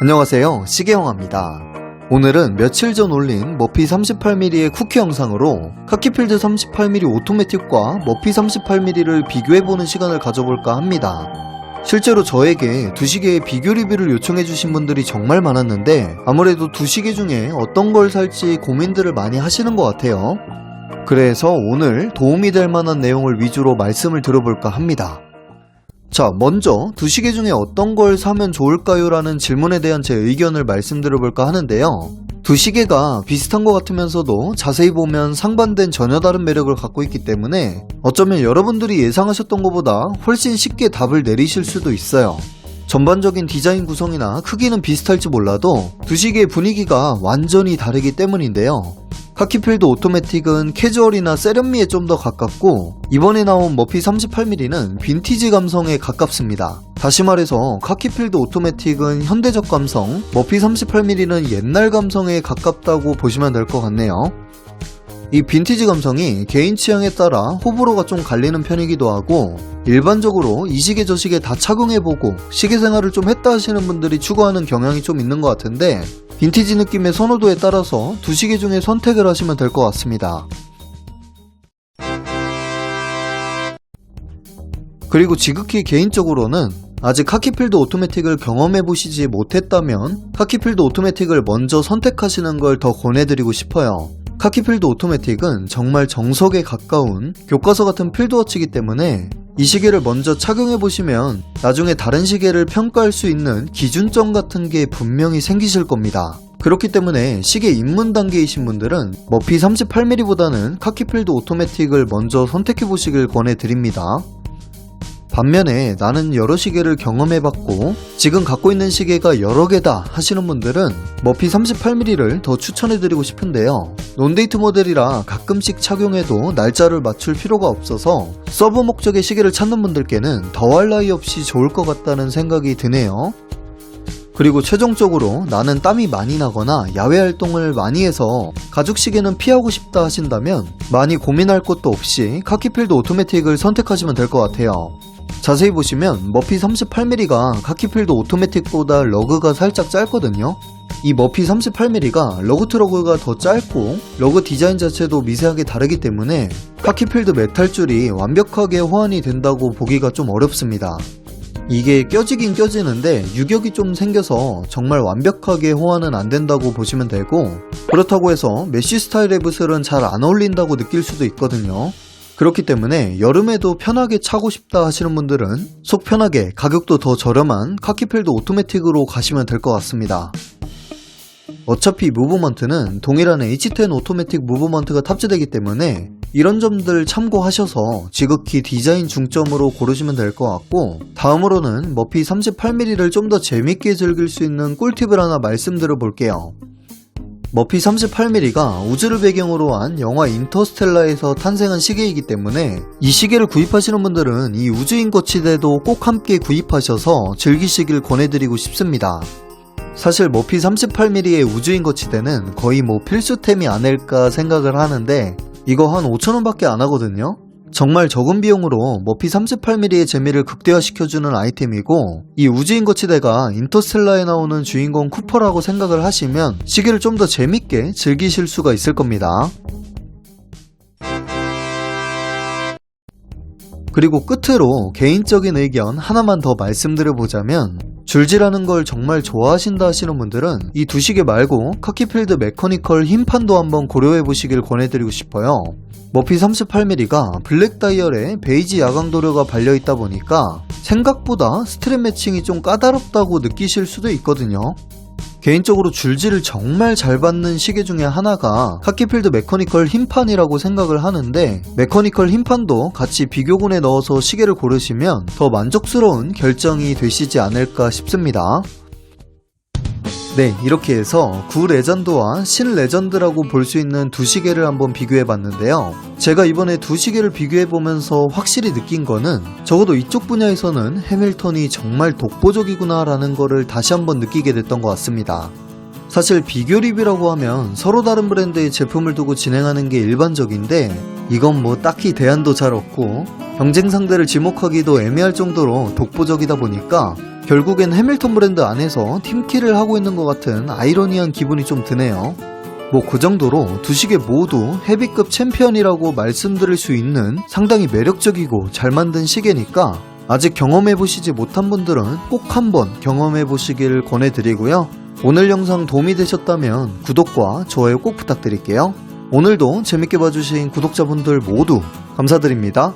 안녕하세요. 시계영화입니다. 오늘은 며칠 전 올린 머피 38mm의 쿠키 영상으로 카키필드 38mm 오토매틱과 머피 38mm를 비교해보는 시간을 가져볼까 합니다. 실제로 저에게 두 시계의 비교 리뷰를 요청해주신 분들이 정말 많았는데 아무래도 두 시계 중에 어떤 걸 살지 고민들을 많이 하시는 것 같아요 그래서 오늘 도움이 될 만한 내용을 위주로 말씀을 들어볼까 합니다 자, 먼저 두 시계 중에 어떤 걸 사면 좋을까요? 라는 질문에 대한 제 의견을 말씀드려볼까 하는데요. 두 시계가 비슷한 것 같으면서도 자세히 보면 상반된 전혀 다른 매력을 갖고 있기 때문에 어쩌면 여러분들이 예상하셨던 것보다 훨씬 쉽게 답을 내리실 수도 있어요. 전반적인 디자인 구성이나 크기는 비슷할지 몰라도 두 시계의 분위기가 완전히 다르기 때문인데요. 카키필드 오토매틱은 캐주얼이나 세련미에 좀 더 가깝고 이번에 나온 머피 38mm는 빈티지 감성에 가깝습니다. 다시 말해서 카키필드 오토매틱은 현대적 감성, 머피 38mm는 옛날 감성에 가깝다고 보시면 될 것 같네요. 이 빈티지 감성이 개인 취향에 따라 호불호가 좀 갈리는 편이기도 하고 일반적으로 이 시계 저 시계 다 착용해보고 시계 생활을 좀 했다 하시는 분들이 추구하는 경향이 좀 있는 것 같은데 빈티지 느낌의 선호도에 따라서 두 시계 중에 선택을 하시면 될 것 같습니다. 그리고 지극히 개인적으로는 아직 카키필드 오토매틱을 경험해 보시지 못했다면 카키필드 오토매틱을 먼저 선택하시는 걸 더 권해드리고 싶어요. 카키필드 오토매틱은 정말 정석에 가까운 교과서 같은 필드워치이기 때문에 이 시계를 먼저 착용해 보시면 나중에 다른 시계를 평가할 수 있는 기준점 같은 게 분명히 생기실 겁니다. 그렇기 때문에 시계 입문 단계이신 분들은 머피 38mm보다는 카키필드 오토매틱을 먼저 선택해 보시길 권해드립니다. 반면에 나는 여러 시계를 경험해봤고 지금 갖고 있는 시계가 여러 개다 하시는 분들은 머피 38mm를 더 추천해드리고 싶은데요. 논데이트 모델이라 가끔씩 착용해도 날짜를 맞출 필요가 없어서 서브 목적의 시계를 찾는 분들께는 더할 나위 없이 좋을 것 같다는 생각이 드네요. 그리고 최종적으로 나는 땀이 많이 나거나 야외 활동을 많이 해서 가죽 시계는 피하고 싶다 하신다면 많이 고민할 것도 없이 카키필드 오토매틱을 선택하시면 될 것 같아요. 자세히 보시면 머피 38mm가 카키필드 오토매틱보다 러그가 살짝 짧거든요. 이 머피 38mm가 러그 트러그가 더 짧고 러그 디자인 자체도 미세하게 다르기 때문에 카키필드 메탈줄이 완벽하게 호환이 된다고 보기가 좀 어렵습니다. 이게 껴지긴 껴지는데 유격이 좀 생겨서 정말 완벽하게 호환은 안 된다고 보시면 되고 그렇다고 해서 메쉬 스타일의 붓을은 잘 안 어울린다고 느낄 수도 있거든요. 그렇기 때문에 여름에도 편하게 차고 싶다 하시는 분들은 속 편하게 가격도 더 저렴한 카키필드 오토매틱으로 가시면 될 것 같습니다. 어차피 무브먼트는 동일한 H10 오토매틱 무브먼트가 탑재되기 때문에 이런 점들 참고하셔서 지극히 디자인 중점으로 고르시면 될 것 같고 다음으로는 머피 38mm를 좀 더 재밌게 즐길 수 있는 꿀팁을 하나 말씀드려 볼게요. 머피 38mm가 우주를 배경으로 한 영화 인터스텔라에서 탄생한 시계이기 때문에 이 시계를 구입하시는 분들은 이 우주인 거치대도 꼭 함께 구입하셔서 즐기시길 권해드리고 싶습니다. 사실 머피 38mm의 우주인 거치대는 거의 뭐 필수템이 아닐까 생각을 하는데 이거 한 5천원밖에 안 하거든요? 정말 적은 비용으로 머피 38mm의 재미를 극대화시켜주는 아이템이고 이 우주인 거 치대가 인터스텔라에 나오는 주인공 쿠퍼라고 생각을 하시면 시계를 좀 더 재밌게 즐기실 수가 있을 겁니다. 그리고 끝으로 개인적인 의견 하나만 더 말씀드려보자면 줄질하는 걸 정말 좋아하신다 하시는 분들은 이 두 시계 말고 카키필드 메커니컬 흰판도 한번 고려해 보시길 권해드리고 싶어요. 머피 38mm가 블랙 다이얼에 베이지 야광 도료가 발려있다 보니까 생각보다 스트랩 매칭이 좀 까다롭다고 느끼실 수도 있거든요. 개인적으로 줄지를 정말 잘 받는 시계 중에 하나가 카키필드 메커니컬 흰판이라고 생각을 하는데 메커니컬 흰판도 같이 비교군에 넣어서 시계를 고르시면 더 만족스러운 결정이 되시지 않을까 싶습니다. 네, 이렇게 해서 구 레전드와 신 레전드라고 볼 수 있는 두 시계를 한번 비교해 봤는데요. 제가 이번에 두 시계를 비교해 보면서 확실히 느낀 거는 적어도 이쪽 분야에서는 해밀턴이 정말 독보적이구나 라는 거를 다시 한번 느끼게 됐던 것 같습니다. 사실 비교 리뷰라고 하면 서로 다른 브랜드의 제품을 두고 진행하는 게 일반적인데 이건 뭐 딱히 대안도 잘 없고 경쟁 상대를 지목하기도 애매할 정도로 독보적이다 보니까 결국엔 해밀턴 브랜드 안에서 팀킬을 하고 있는 것 같은 아이러니한 기분이 좀 드네요. 뭐 그 정도로 두 시계 모두 헤비급 챔피언이라고 말씀드릴 수 있는 상당히 매력적이고 잘 만든 시계니까 아직 경험해보시지 못한 분들은 꼭 한번 경험해보시길 권해드리고요. 오늘 영상 도움이 되셨다면 구독과 좋아요 꼭 부탁드릴게요. 오늘도 재밌게 봐주신 구독자분들 모두 감사드립니다.